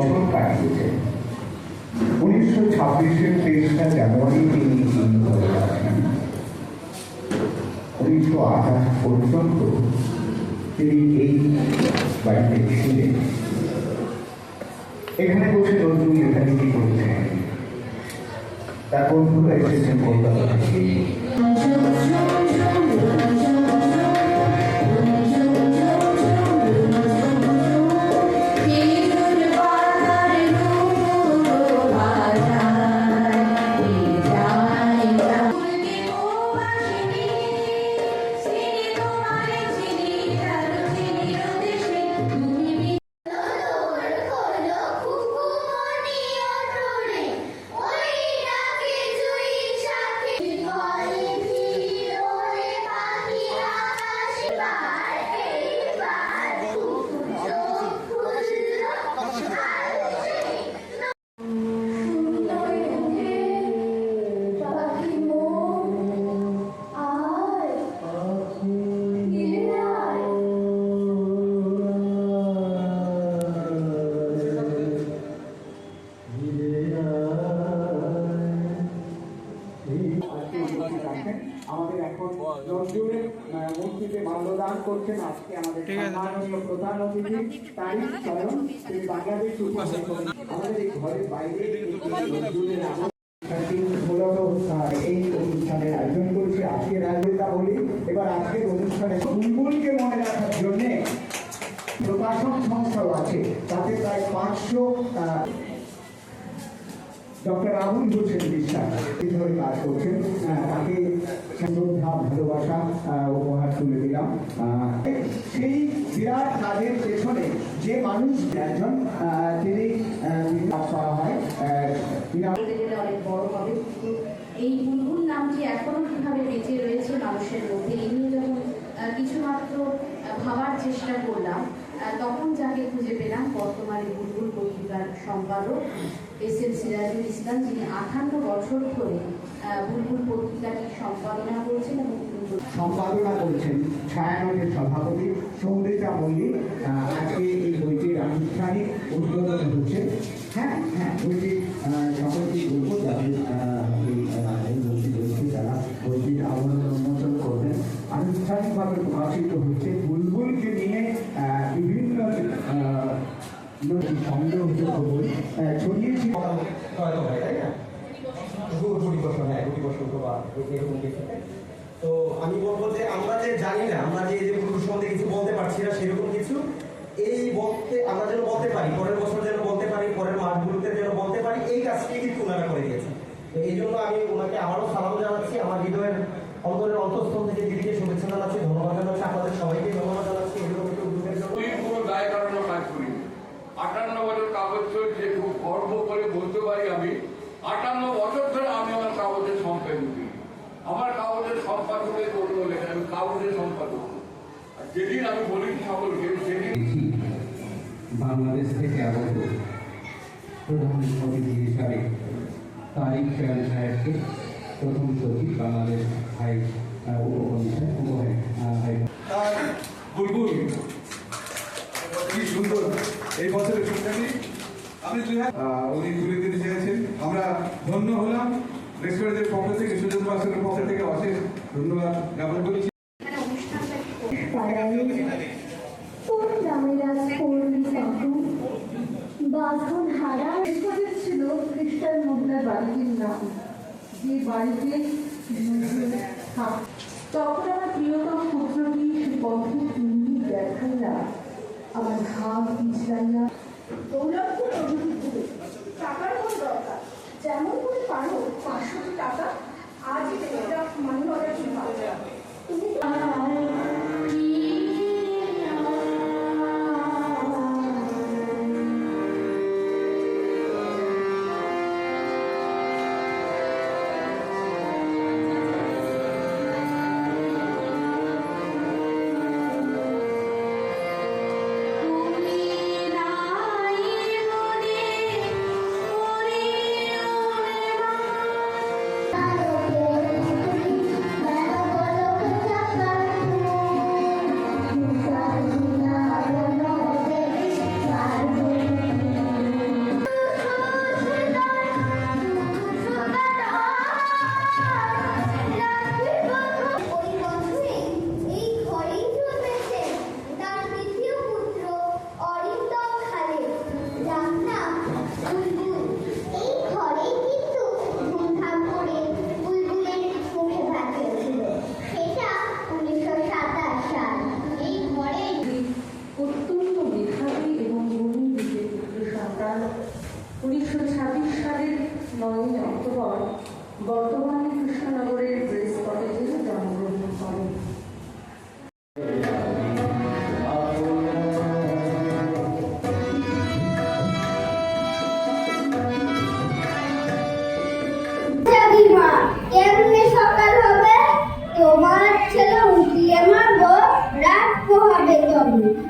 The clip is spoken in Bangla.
বছর কাটিয়েছেন উনিশশো ছাব্বিশের তেইশটা জানুয়ারি তিনি উনিশশো আঠাশ পর্যন্ত তিনি এই বাড়িতে ছিলেন। এখানে বসে নজরুল এখানে কি করছেন। তার বন্ধুরা এসেছেন কলকাতা থেকে। নজরুলের মূর্তিতে মাল্যদান করছেন আজকে আমাদের সম্মাননীয় প্রধান অতিথি। তারিক স্বয়ং তিনি বাংলাদেশ আমাদের এই ঘরের বাইরে নজরুলের মূলত এই অনুষ্ঠানের আয়োজন করেছে। আজকের আয়োজনটা বলি এবার আজকের অনুষ্ঠানে বুলবুলকে মনে রাখার জন্য প্রকাশন সংস্থাও আছে। তাতে প্রায় পাঁচশো ডক্টর আবুল হোসেন বিশ্বাস। কীভাবে কাজ করছেন তাকে শ্রদ্ধা, ভালোবাসা উপহার তুলে দিলাম। সেই বিরাট কাজের পেছনে যে মানুষ একজন তিনি কাজ করা হয় বড় হবে। এই বুলবুল নামটি এখনও কীভাবে বেঁচে রয়েছে মানুষের মধ্যে, এই নিয়ে যখন কিছুমাত্র ভাবার চেষ্টা করলাম তখন যাকে খুঁজে পেলাম বর্তমানে বুলবুল পত্রিকার সম্পাদক। এস এম সিরাজুল ইসলাম, যিনি আঠান্ন বছর ধরে বুলবুল পত্রিকাটি সম্পাদনা করেছেন এবং সম্পাদনা করেছেন ছায়ানটের সভাপতি সৌমিতা মল্লিক। আজকে এই বইটির আনুষ্ঠানিক উদ্বোধন হচ্ছে। হ্যাঁ হ্যাঁ বইটি যাদের ছড়িয়েছি হয়তো হয় তাই না গুটি বছর হ্যাঁ বছর বা এরকম কিছু তো আমি বলব যে আমরা যে জানি না আমরা যে এই যে পুরুষ সম্বন্ধে কিছু বলতে পারছি না সেরকম কিছু এই বলতে আমরা যেন বলতে পারি পরের বছর যেন বলতে পারি পরের মাসগুলোতে যেন বলতে পারি এই কাজটি কিন্তু ওনারা করে দিয়েছে তো এই জন্য আমি ওনাকে আবারও সালাম জানাচ্ছি আমার হৃদয়ের অন্তরের অন্তঃস্থল থেকে দিদিকে শুভেচ্ছা জানাচ্ছি ধন্যবাদ জানাচ্ছি আপনাদের সবাইকে ধন্যবাদ জানাচ্ছি এরকম একটু উদ্যোগের জন্য তুই কোনো দায় কারণে কাজ করি আটান্ন বছর চলছে খুব গর্ব করে বলতে পারি আমি আটান্ন বছর ধরে আমি আমার কাগজের সম্পাদক আমার কাগজের সম্পাদকের কোনো লেখা আমি কাগজের সম্পাদক। আর যেদিন আমি বলি সকলকে সেদিন বাংলাদেশ থেকে আগত প্রধান অতিথি হিসাবে তারিক খেয়াল সাহেবকে প্রথম সচিব বাংলাদেশ হাই উপকমিশন বুলবুল কি সুন্দর এই বছরের শিক্ষাটি আপনি দুই উনি তুলে দিতে চেয়েছেন। আমরা ধন্য হলাম। রেস্টুরেন্টের পক্ষ থেকে সুযোগ বাসনের পক্ষ থেকে অশেষ ধন্যবাদ জ্ঞাপন করছি। বাঁধন হারা ছিল খ্রিস্টান মহিলার বাড়িটির নাম। যে বাড়িতে তখন আমার প্রিয়তম পুত্রটি সে বন্ধু তুমি দেখাইলা আমার ঘাম পিছলাইয়া দৌলতপুর ঘুরে টাকার কোনো দরকার। যেমন করে পারো পাঁচশো টাকা আজই মানি অর্ডার তুমি Thưa 育